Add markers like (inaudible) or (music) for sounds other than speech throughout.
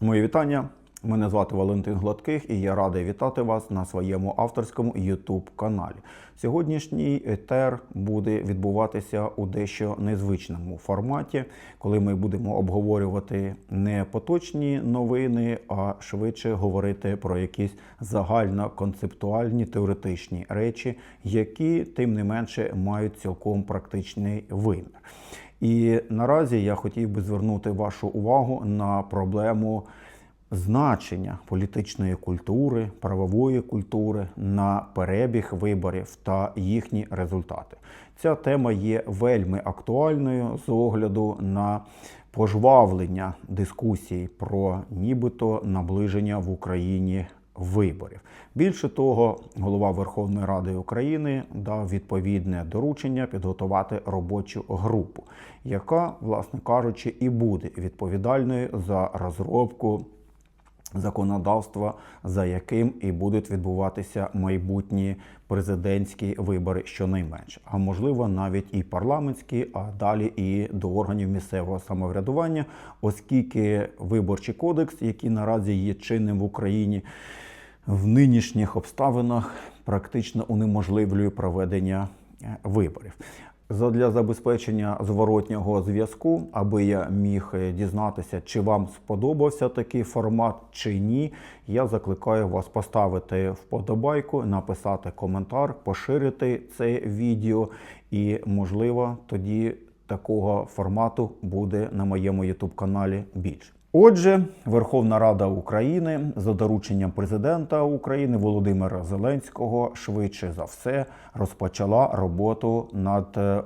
Мої вітання. Мене звати Валентин Гладких і я радий вітати вас на своєму авторському YouTube каналі. Сьогоднішній етер буде відбуватися у дещо незвичному форматі, коли ми будемо обговорювати не поточні новини, а швидше говорити про якісь загальноконцептуальні теоретичні речі, які тим не менше мають цілком практичний вимір. І наразі я хотів би звернути вашу увагу на проблему значення політичної культури, правової культури на перебіг виборів та їхні результати. Ця тема є вельми актуальною з огляду на пожвавлення дискусій про нібито наближення в Україні виборів. Більше того, голова Верховної Ради України дав відповідне доручення підготувати робочу групу, яка, власне кажучи, і буде відповідальною за розробку законодавства, за яким і будуть відбуватися майбутні президентські вибори, щонайменше, а можливо навіть і парламентські, а далі і до органів місцевого самоврядування, оскільки виборчий кодекс, який наразі є чинним в Україні, в нинішніх обставинах практично унеможливлює проведення е, виборів. Задля забезпечення зворотнього зв'язку, аби я міг е, дізнатися, чи вам сподобався такий формат чи ні, я закликаю вас поставити вподобайку, написати коментар, поширити це відео, і можливо тоді такого формату буде на моєму youtube каналі більше. Отже, Верховна Рада України за дорученням президента України Володимира Зеленського швидше за все розпочала роботу над е,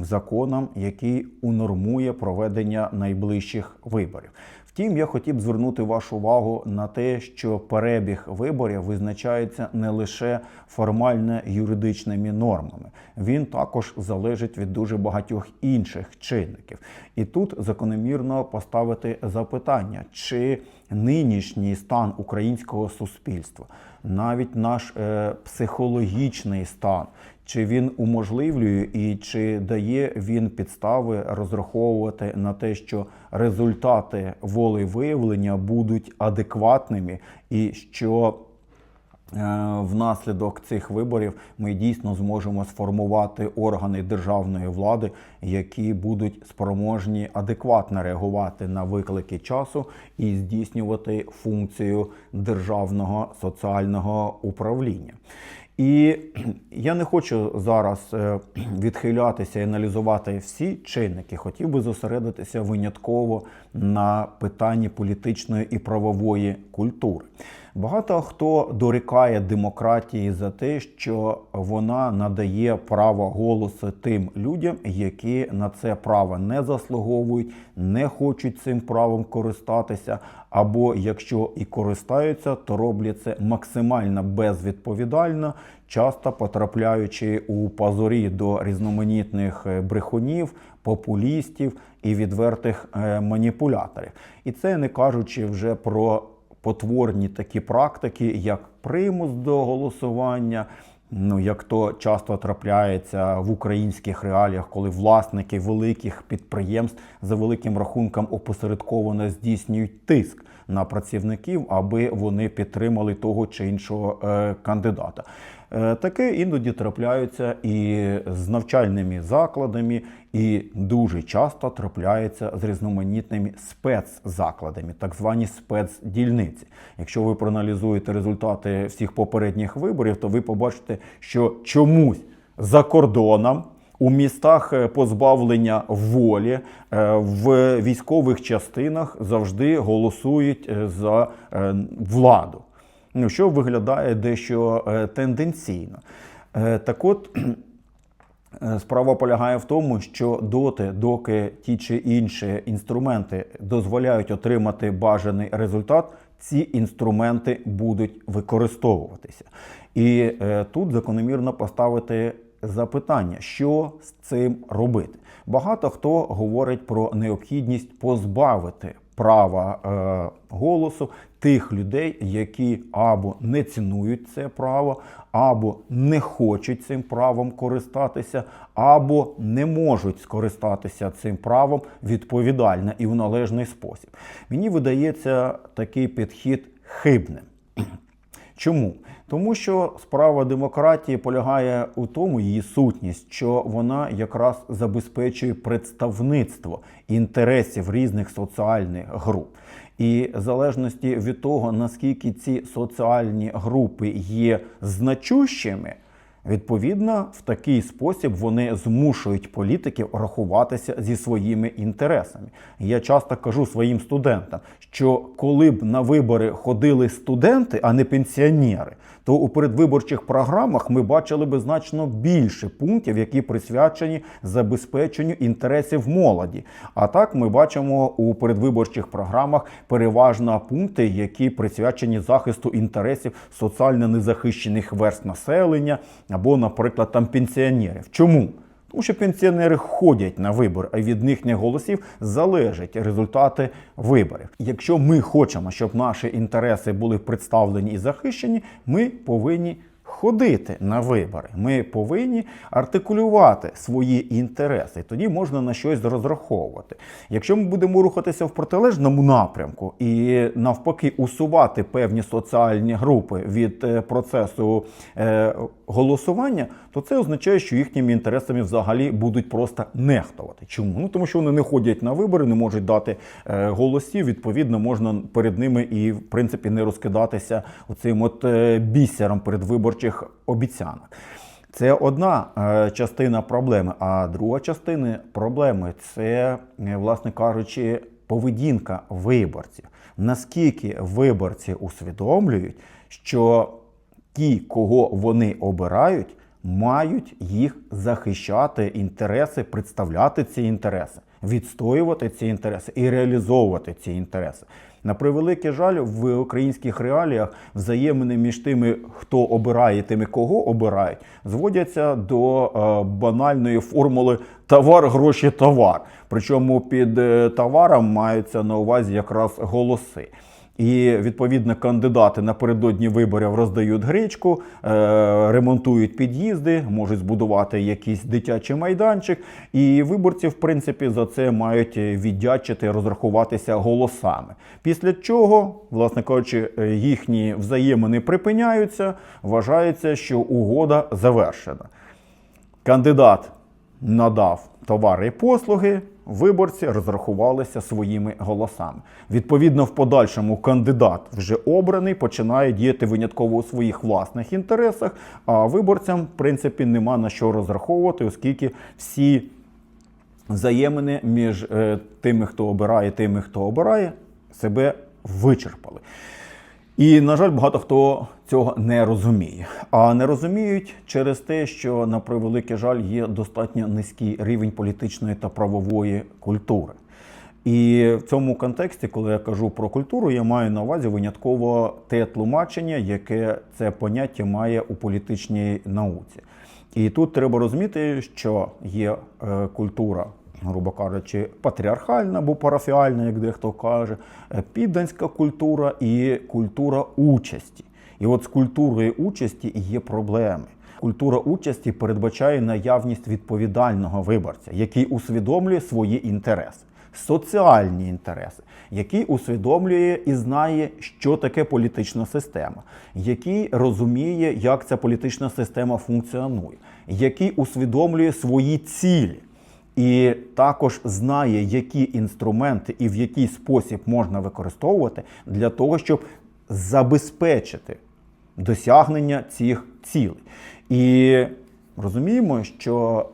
законом, який унормує проведення найближчих виборів. Втім, я хотів звернути вашу увагу на те, що перебіг виборів визначається не лише формально юридичними нормами, він також залежить від дуже багатьох інших чинників. І тут закономірно поставити запитання, чи нинішній стан українського суспільства, навіть наш е, психологічний стан, чи він уможливлює і чи дає він підстави розраховувати на те, що результати волевиявлення будуть адекватними, і що е, внаслідок цих виборів ми дійсно зможемо сформувати органи державної влади, які будуть спроможні адекватно реагувати на виклики часу і здійснювати функцію державного соціального управління. І (clears throat) я не хочу зараз е, (clears throat) відхилятися і аналізувати всі чинники. Хотів би зосередитися винятково на питанні політичної і правової культури. Багато хто дорікає демократії за те, що вона надає право голосу тим людям, які на це право не заслуговують, не хочуть цим правом користатися, або якщо і користаються, то роблять це максимально безвідповідально, часто потрапляючи у пазурі до різноманітних е, брехунів, популістів і відвертих е, маніпуляторів. І це не кажучи вже про потворні такі практики, як примус до голосування. Ну, як то часто трапляється в українських реаліях, коли власники великих підприємств за великим рахунком опосередковано здійснюють тиск на працівників, аби вони підтримали того чи іншого е, кандидата. Е, таке іноді трапляється і з навчальними закладами, і дуже часто трапляється з різноманітними спецзакладами, так звані спецдільниці. Якщо ви проаналізуєте результати всіх попередніх виборів, то ви побачите, що чомусь за кордоном. У містах е, позбавлення волі е, в військових частинах завжди голосують за владу, що виглядає дещо тенденційно. Так от (clears throat) справа полягає в тому, що доти, доки ті чи інші інструменти дозволяють отримати бажаний результат, ці інструменти будуть використовуватися. І тут закономірно поставити запитання, що з цим робити. Багато хто говорить про необхідність позбавити права е, голосу тих людей, які або не цінують це право, або не хочуть цим правом користатися, або не можуть скористатися цим правом відповідально і в належний спосіб. Мені видається такий підхід хибним. Чому? Тому що справа демократії полягає у тому, її сутність, що вона якраз забезпечує представництво інтересів різних соціальних груп. І в залежності від того, наскільки ці соціальні групи є значущими, Відповідно, в такий спосіб вони змушують політиків рахуватися зі своїми інтересами. Я часто кажу своїм студентам, що коли б на вибори ходили студенти, а не пенсіонери, то у передвиборчих програмах ми бачили би значно більше пунктів, які присвячені забезпеченню інтересів молоді. А так ми бачимо у передвиборчих програмах переважно пункти, які присвячені захисту інтересів соціально незахищених верст населення або, наприклад, там пенсіонерів. Чому? Тому що пенсіонери ходять на вибори, а від їхніх голосів залежать результати виборів. Якщо ми хочемо, щоб наші інтереси були представлені і захищені, ми повинні ходити на вибори. Ми повинні артикулювати свої інтереси. Тоді можна на щось розраховувати. Якщо ми будемо рухатися в протилежному напрямку і навпаки усувати певні соціальні групи від е, процесу е, голосування, то це означає, що їхніми інтересами взагалі будуть просто нехтувати. Чому? Ну тому що вони не ходять на вибори, не можуть дати е, голосів. Відповідно, можна перед ними і в принципі не розкидатися оцим от бісером передвиборчих обіцянок. Це одна е, частина проблеми. А друга частина проблеми це, е, власне кажучи, поведінка виборців. Наскільки виборці усвідомлюють, що ті, кого вони обирають, мають їх захищати інтереси, представляти ці інтереси, відстоювати ці інтереси і реалізовувати ці інтереси. На превеликий жаль, в українських реаліях взаємини між тими, хто обирає, і тими, кого обирають, зводяться до е, банальної формули товар, гроші, товар. Причому під е, товаром маються на увазі якраз голоси. І відповідно кандидати напередодні виборів роздають гречку, е, ремонтують під'їзди, можуть збудувати якийсь дитячий майданчик. І виборці, в принципі, за це мають віддячити, розрахуватися голосами. Після чого, власне кажучи, їхні взаємини припиняються. Вважається, що угода завершена. Кандидат надав товари і послуги, виборці розрахувалися своїми голосами. Відповідно, в подальшому кандидат вже обраний, починає діяти винятково у своїх власних інтересах, а виборцям, в принципі, нема на що розраховувати, оскільки всі взаємини між е, тими, хто обирає, тими, хто обирає, себе вичерпали. І, на жаль, багато хто цього не розуміє. А не розуміють через те, що на превеликий жаль є достатньо низький рівень політичної та правової культури. І в цьому контексті, коли я кажу про культуру, я маю на увазі винятково те тлумачення, яке це поняття має у політичній науці. І тут треба розуміти, що є е, культура грубо кажучи, патріархальна або парафіальна, як дехто каже, е, підданська культура і культура участі. І от з культурою участі є проблеми. Культура участі передбачає наявність відповідального виборця, який усвідомлює свої інтереси, соціальні інтереси, який усвідомлює і знає, що таке політична система, який розуміє, як ця політична система функціонує, який усвідомлює свої цілі і також знає, які інструменти і в який спосіб можна використовувати для того, щоб забезпечити досягнення цих цілей. І розуміємо, що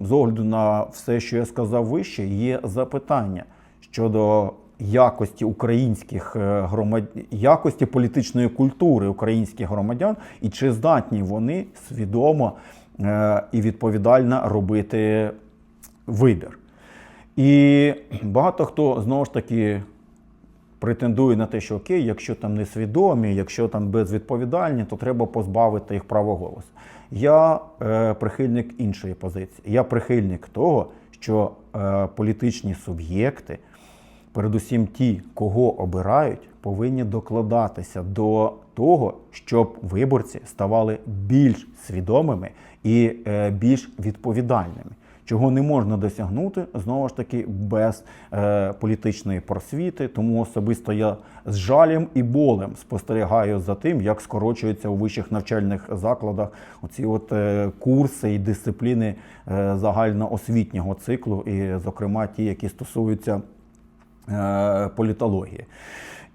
е, з огляду на все, що я сказав вище, є запитання щодо. Якості українських е, громадян, якості політичної культури українських громадян, і чи здатні вони свідомо е, і відповідально робити вибір. І багато хто знову ж таки претендує на те, що окей, якщо там несвідомі, якщо там безвідповідальні, то треба позбавити їх права голосу. Я е, прихильник іншої позиції. Я прихильник того, що е, політичні суб'єкти передусім ті, кого обирають, повинні докладатися до того, щоб виборці ставали більш свідомими і е, більш відповідальними. Чого не можна досягнути знову ж таки без е, політичної просвіти. Тому особисто я з жалем і болем спостерігаю за тим, як скорочуються у вищих навчальних закладах оці от е, курси і дисципліни е, загальноосвітнього циклу, і, зокрема, ті, які стосуються е, політології.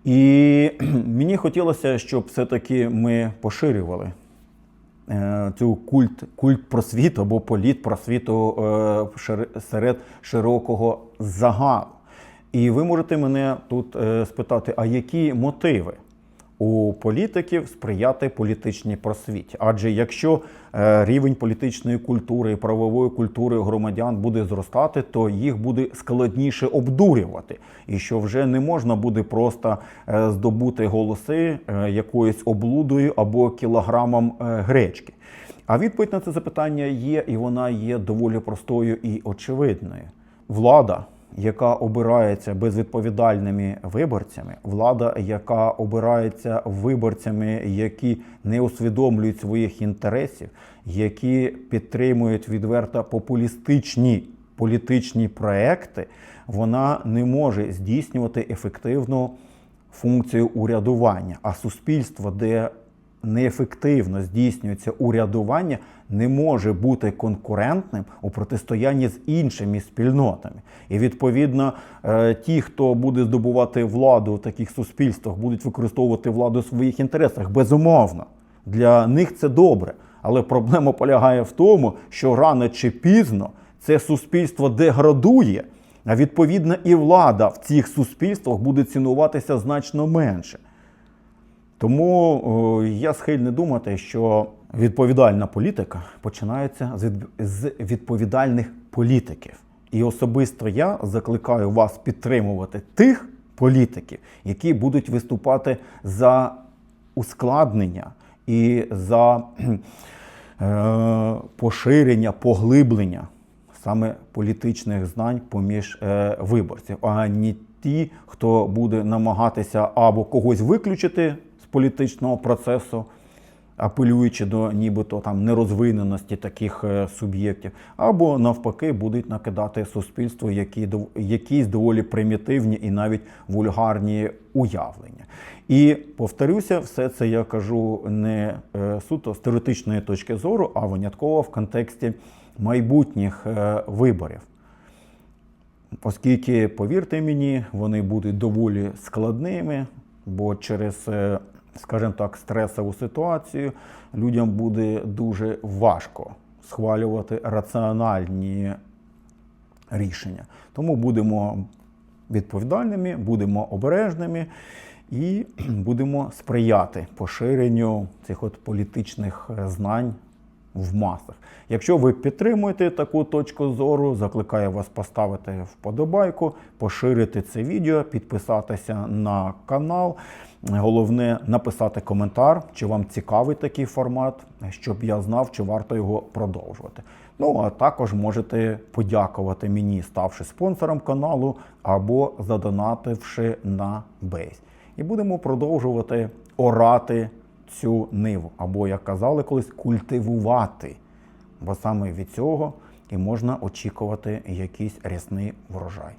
І (clears throat) мені хотілося, щоб все-таки ми поширювали цю культ, культ просвіту або політ просвіту е, серед широкого загалу. І ви можете мене тут е, спитати, а які мотиви у політиків сприяти політичній просвіті? Адже якщо е, рівень політичної культури і правової культури громадян буде зростати, то їх буде складніше обдурювати, і що вже не можна буде просто е, здобути голоси е, якоюсь облудою або кілограмом гречки. А відповідь на це запитання є, і вона є доволі простою і очевидною. Влада, яка обирається безвідповідальними виборцями, влада, яка обирається виборцями, які не усвідомлюють своїх інтересів, які підтримують відверто популістичні політичні проекти, вона не може здійснювати ефективну функцію урядування. А суспільство, де неефективно здійснюється урядування, не може бути конкурентним у протистоянні з іншими спільнотами. І відповідно, е, ті, хто буде здобувати владу в таких суспільствах, будуть використовувати владу в своїх інтересах, безумовно. Для них це добре. Але проблема полягає в тому, що рано чи пізно це суспільство деградує, а відповідно і влада в цих суспільствах буде цінуватися значно менше. Тому я схильний думати, що відповідальна політика починається з відповідальних політиків. І особисто я закликаю вас підтримувати тих політиків, які будуть виступати за ускладнення і за е, поширення, поглиблення саме політичних знань поміж е, виборців, а не ті, хто буде намагатися або когось виключити політичного процесу, апелюючи до нібито там нерозвиненості таких е, суб'єктів, або навпаки будуть накидати суспільству які, якісь доволі примітивні і навіть вульгарні уявлення. І повторюся, все це я кажу не е, суто з теоретичної точки зору, а винятково в контексті майбутніх е, виборів. Оскільки, повірте мені, вони будуть доволі складними, бо через, скажімо так, стресову ситуацію людям буде дуже важко схвалювати раціональні рішення. Тому будемо відповідальними, будемо обережними і (clears throat) будемо сприяти поширенню цих от політичних знань в масах. Якщо ви підтримуєте таку точку зору, закликаю вас поставити вподобайку, поширити це відео, підписатися на канал. Головне написати коментар, чи вам цікавий такий формат, щоб я знав, чи варто його продовжувати. Ну а також можете подякувати мені, ставши спонсором каналу або задонативши на Бейс. І будемо продовжувати орати цю ниву, або, як казали колись, культивувати. Бо саме від цього і можна очікувати якийсь рясний врожай.